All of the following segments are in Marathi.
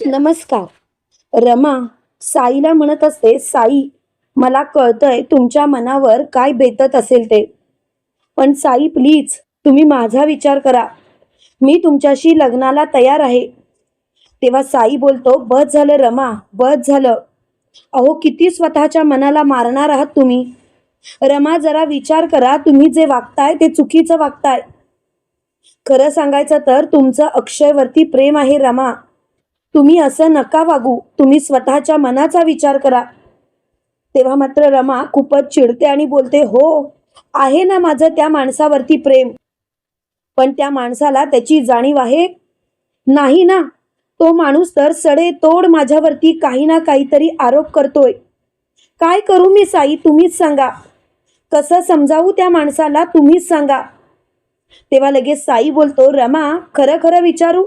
नमस्कार. रमा साईला म्हणत असते साई मला कळतंय तुमच्या मनावर काय बेतत असेल ते. पण साई प्लीज तुम्ही माझा विचार करा. मी तुमच्याशी लग्नाला तयार आहे. तेव्हा साई बोलतो बस झालं रमा बस झालं. अहो किती स्वतःच्या मनाला मारणार आहात तुम्ही? रमा जरा विचार करा तुम्ही जे वागताय ते चुकीचं वागताय. खरं सांगायचं तर तुमचं अक्षयवरती प्रेम आहे रमा. तुम्ही असं नका वागू. तुम्ही स्वतःच्या मनाचा विचार करा. तेव्हा मात्र रमा खूपच चिडते आणि बोलते हो आहे ना माझं त्या माणसावरती प्रेम. पण त्या माणसाला त्याची जाणीव आहे? नाही ना. तो माणूस तर सडे तोड माझ्यावरती काही ना काहीतरी आरोप करतोय. काय करू मी साई? तुम्हीच सांगा. कसं समजावू त्या माणसाला? तुम्हीच सांगा. तेव्हा लगेच साई बोलतो रमा खरं खरं विचारू?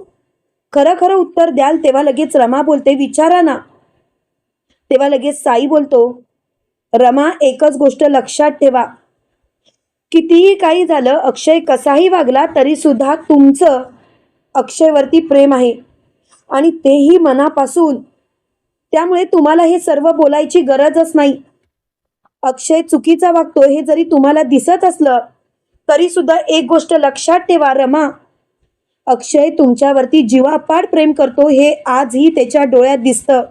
खरं खरं उत्तर द्याल तेव्हा लगेच रमा बोलते विचारा ना. तेव्हा लगेच साई बोलतो रमा एकच गोष्ट लक्षात ठेवा. कितीही काही झालं अक्षय कसाही वागला तरी सुद्धा तुमचं अक्षयवरती प्रेम आहे. आणि तेही मनापासून. त्यामुळे तुम्हाला हे सर्व बोलायची गरजच नाही. अक्षय चुकीचा वागतो हे जरी तुम्हाला दिसत असलं तरी सुद्धा एक गोष्ट लक्षात ठेवा रमा. अक्षय तुमच्यावरती जीवापाड प्रेम करतो हे आजही त्याच्या डोळ्यात दिसतं.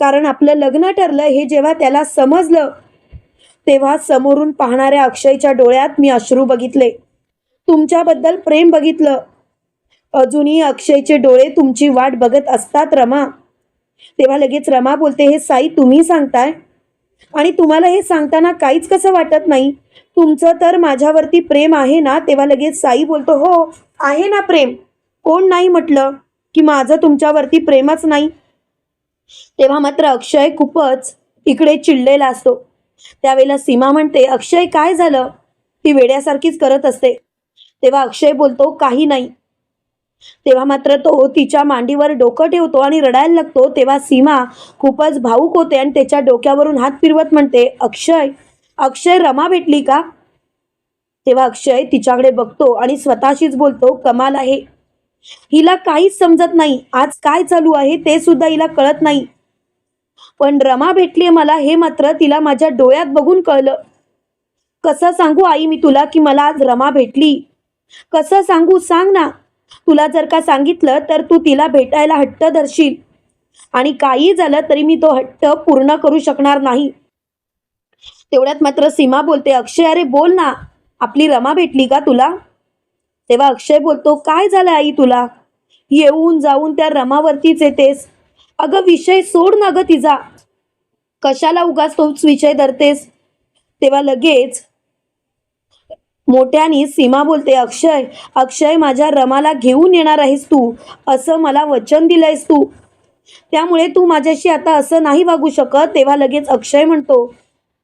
कारण आपलं लग्न ठरलं हे जेव्हा त्याला समजलं तेव्हा समोरून पाहणाऱ्या अक्षयच्या डोळ्यात मी अश्रू बघितले. तुमच्याबद्दल प्रेम बघितलं. अजूनही अक्षयचे डोळे तुमची वाट बघत असतात रमा. तेव्हा लगेच रमा बोलते हे साई तुम्ही सांगताय? आणि तुम्हाला हे सांगताना काहीच कसं वाटत नाही. तुमचं तर माझ्यावरती प्रेम आहे ना? तेव्हा लगेच साई बोलतो हो आहे ना प्रेम? कोण नाही म्हटलं की माझं तुमच्यावरती प्रेमच नाही? तेव्हा मात्र अक्षय खूपच इकडे चिडलेला असतो. त्यावेळेला सीमा म्हणते अक्षय काय झालं? ती वेड्यासारखीच करत असते. तेव्हा अक्षय बोलतो काही नाही. तेव्हा मात्र तो तिच्या मांडीवर डोकं ठेवतो आणि रडायला लागतो. तेव्हा सीमा खूपच भाऊक होते आणि त्याच्या डोक्यावरून हात फिरवत म्हणते अक्षय अक्षय रमा भेटली का? तेव्हा अक्षय तिच्याकडे बघतो आणि स्वतःशीच बोलतो कमाल आहे. हिला काहीच समजत नाही आज काय चालू आहे ते सुद्धा हिला कळत नाही. पण रमा भेटलीये मला हे मात्र तिला माझ्या डोळ्यात बघून कळलं. कसं सांगू आई मी तुला की मला आज रमा भेटली? कसं सांगू सांग ना. तुला जर का सांगितलं तर तू तिला भेटायला हट्ट धरशील. आणि काही झालं तरी मी तो हट्ट पूर्ण करू शकणार नाही. तेवढ्यात मात्र सीमा बोलते अक्षय अरे बोल ना. आपली रमा भेटली का तुला? तेव्हा अक्षय बोलतो काय झालं आई तुला? येऊन जाऊन त्या रमावरतीच येतेस. अगं विषय सोड ना ग तिचा. कशाला उगाच तोच विषय धरतेस? तेव्हा लगेच मोठ्यानी सीमा बोलते अक्षय अक्षय माझ्या रमाला घेऊन येणार आहेस तू. असं मला वचन दिलंयस तू. त्यामुळे तू माझ्याशी आता असं नाही वागू शकत. तेव्हा लगेच अक्षय म्हणतो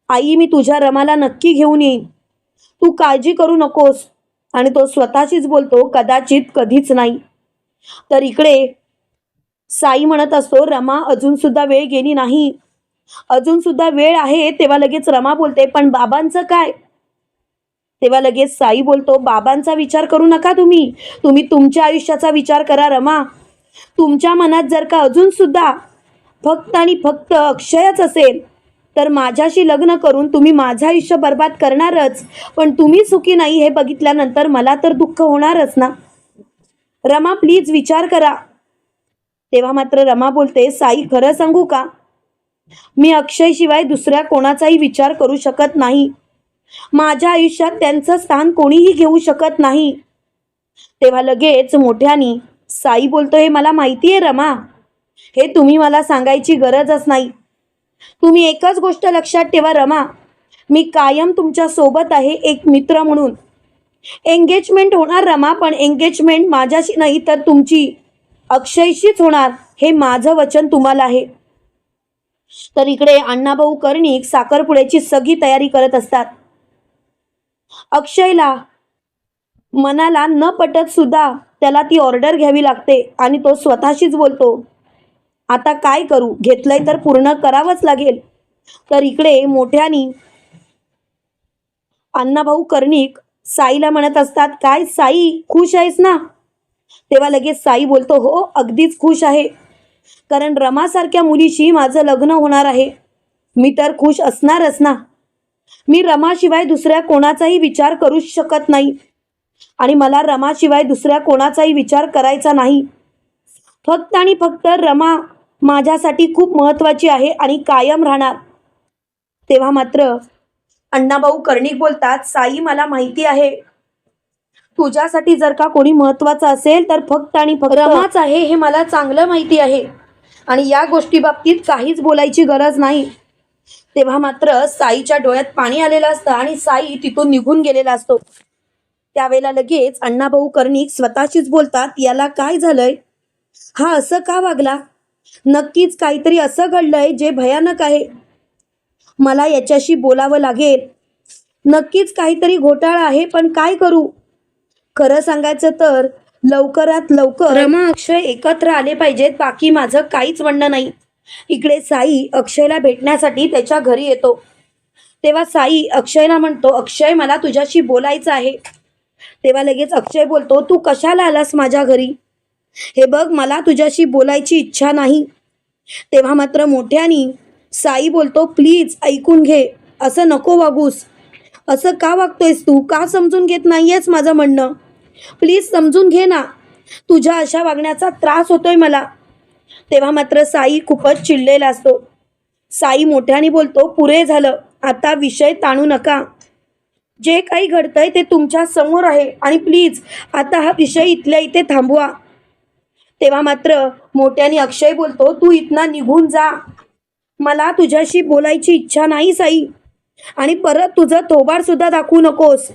आई मी तुझ्या रमाला नक्की घेऊन येईन. तू काळजी करू नकोस. आणि तो स्वतःशीच बोलतो कदाचित कधीच नाही. तर इकडे साई म्हणत असतो रमा अजून सुद्धा वेळ गेली नाही. अजून सुद्धा वेळ आहे तेव्हा लगेच रमा बोलते पण बाबांचं काय? तेव्हा लगेच साई बोलतो बाबांचा विचार करू नका तुम्ही. तुम्ही तुमच्या आयुष्याचा विचार करा रमा. तुमच्या मनात जर का अजून सुद्धा फक्त आणि फक्त अक्षयच असेल तर माझ्याशी लग्न करून तुम्ही माझं आयुष्य बर्बाद करणारच. पण तुम्ही सुखी नाही हे बघितल्यानंतर मला तर दुःख होणारच ना? रमा प्लीज विचार करा. तेव्हा मात्र रमा बोलते साई खरं सांगू का? मी अक्षय शिवाय दुसऱ्या कोणाचाही विचार करू शकत नाही. माझ्या आयुष्यात त्यांचं स्थान कोणीही घेऊ शकत नाही. तेव्हा लगेच मोठ्यानी साई बोलतो हे मला माहिती आहे रमा. हे तुम्ही मला सांगायची गरजच नाही. तुम्ही एकच गोष्ट लक्षात ठेवा रमा. मी कायम तुमच्यासोबत आहे एक मित्र म्हणून. एंगेजमेंट होणार रमा पण एंगेजमेंट माझ्याशी नाही तर तुमची अक्षयशीच होणार हे माझं वचन तुम्हाला आहे. तर इकडे अण्णाभाऊ कर्णिक साखरपुड्याची सगळी तयारी करत असतात. अक्षयला मनाला न पटत सुद्धा त्याला ती ऑर्डर घ्यावी लागते आणि तो स्वतःशीच बोलतो. आता काय करू? घेतलंय तर पूर्ण करावंच लागेल. तर इकडे मोठ्यानी अण्णाभाऊ कर्णिक साईला म्हणत असतात काय साई खुश आहेस ना? तेव्हा लगेच साई बोलतो हो अगदीच खुश आहे. कारण रमासारख्या मुलीशी माझं लग्न होणार आहे. मी तर खुश असणारच ना. मी रमाशिवाय दुसऱ्या कोणाचाही विचार करूच शकत नाही. आणि मला रमाशिवाय दुसऱ्या कोणाचाही विचार करायचा नाही. फक्त आणि फक्त रमा माझ्यासाठी खूप महत्त्वाची आहे आणि कायम राहणार. तेव्हा मात्र अण्णाभाऊ कर्णिक बोलतात साई मला माहिती आहे. तुझ्यासाठी जर का कोणी महत्वाचं असेल तर फक्त आणि फक्त रमाच आहे हे मला चांगलं माहिती आहे. आणि या गोष्टी बाबतीत काहीच बोलायची गरज नाही. तेव्हा मात्र साईच्या डोळ्यात पाणी आलेलं असतं आणि साई तिथून निघून गेलेला असतो. त्यावेळेला लगेच अण्णाभाऊ कर्णिक स्वतःशीच बोलतात याला काय झालंय? हा असं का वागला? नक्कीच काहीतरी असं घडलंय जे भयानक आहे. मला याच्याशी बोलावं लागेल. नक्कीच काहीतरी घोटाळा आहे पण काय करू? खरं सांगायचं तर लवकरात लवकर रमा अक्षय एकत्र आले पाहिजेत बाकी माझं काहीच म्हणणं नाही. इकडे साई अक्षयला भेटण्यासाठी त्याच्या घरी येतो. तेव्हा साई अक्षयला म्हणतो अक्षय मला तुझ्याशी बोलायचं आहे. तेव्हा लगेच अक्षय बोलतो तू कशाला आलास माझ्या घरी? हे बघ मला तुझ्याशी बोलायची इच्छा नाही. तेव्हा मात्र मोठ्यानी साई बोलतो प्लीज ऐकून घे. असं नको वागूस. असं का वागतोयस तू? का समजून घेत नाहीयेस माझं म्हणणं? प्लीज समजून घे ना. तुझ्या अशा वागण्याचा त्रास होतोय मला. तेव्हा मात्र साई खूपच चिडलेला असतो. साई मोठ्याने बोलतो पुरे झालं. आता विषय ताणू नका. जे काही घडतंय ते तुमच्यासमोर आहे. आणि प्लीज आता हा विषय इथल्या इथे थांबवा. तेव्हा मात्र मोठ्याने अक्षय बोलतो तू इथना निघून जा. मला तुझ्याशी बोलायची इच्छा नाही साई. आणि परत तुझं थोबाड सुद्धा दाखवू नकोस.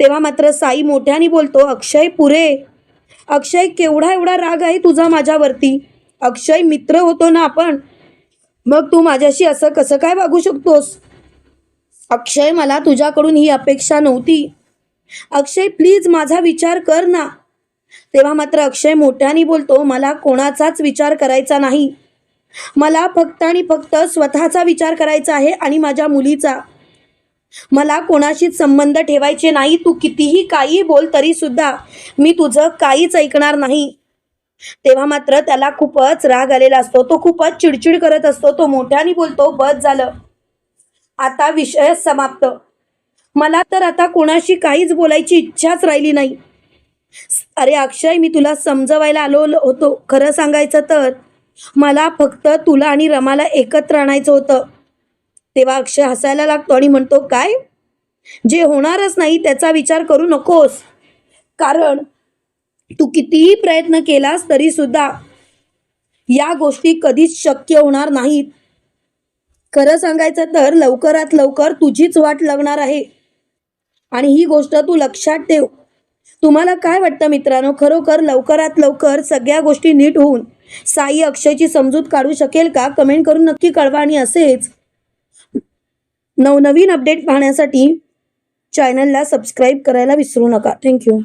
तेव्हा मात्र साई मोठ्याने बोलतो अक्षय पुरे. अक्षय केवढा एवढा राग आहे तुझा माझ्यावरती. अक्षय मित्र होतो ना आपण. मग तू माझ्याशी असं कसं काय वागू शकतोस? अक्षय मला तुझ्याकडून ही अपेक्षा नव्हती. अक्षय प्लीज माझा विचार कर ना. तेव्हा मात्र अक्षय मोठ्याने बोलतो मला कोणाचाच विचार करायचा नाही. मला फक्त आणि फक्त स्वतःचा विचार करायचा आहे आणि माझ्या मुलीचा. मला कोणाशीच संबंध ठेवायचे नाही तू कितीही काही बोल तरी सुद्धा मी तुझं काहीच ऐकणार नाही. तेव्हा मात्र त्याला खूपच राग आलेला असतो. तो खूपच चिडचिड करत असतो. तो मोठ्याने बोलतो बस झालं. आता विषय समाप्त. मला तर आता कोणाशी काहीच बोलायची इच्छाच राहिली नाही. अरे अक्षय मी तुला समजवायला आलो होतो. खरं सांगायचं तर मला फक्त तुला आणि रमाला एकत्र आणायचं होतं. तेव्हा अक्षय हसायला लागतो आणि म्हणतो काय? जे होणारच नाही त्याचा विचार करू नकोस. कारण तू कितीही प्रयत्न केलास तरी सुद्धा या गोष्टी कधीच शक्य होणार नाहीत. खरं सांगायचं तर लवकरात लवकर तुझीच वाट लागणार आहे. आणि ही गोष्ट तू लक्षात ठेव. तुम्हाला काय वाटतं मित्रांनो? खरोखर लवकरात लवकर सगळ्या गोष्टी नीट होऊन साई अक्षयची समजूत काढू शकेल का? कमेंट करून नक्की कळवा आणि असेच नवनवीन अपडेट पाहण्यासाठी चॅनलला सबस्क्राईब करायला विसरू नका. थँक्यू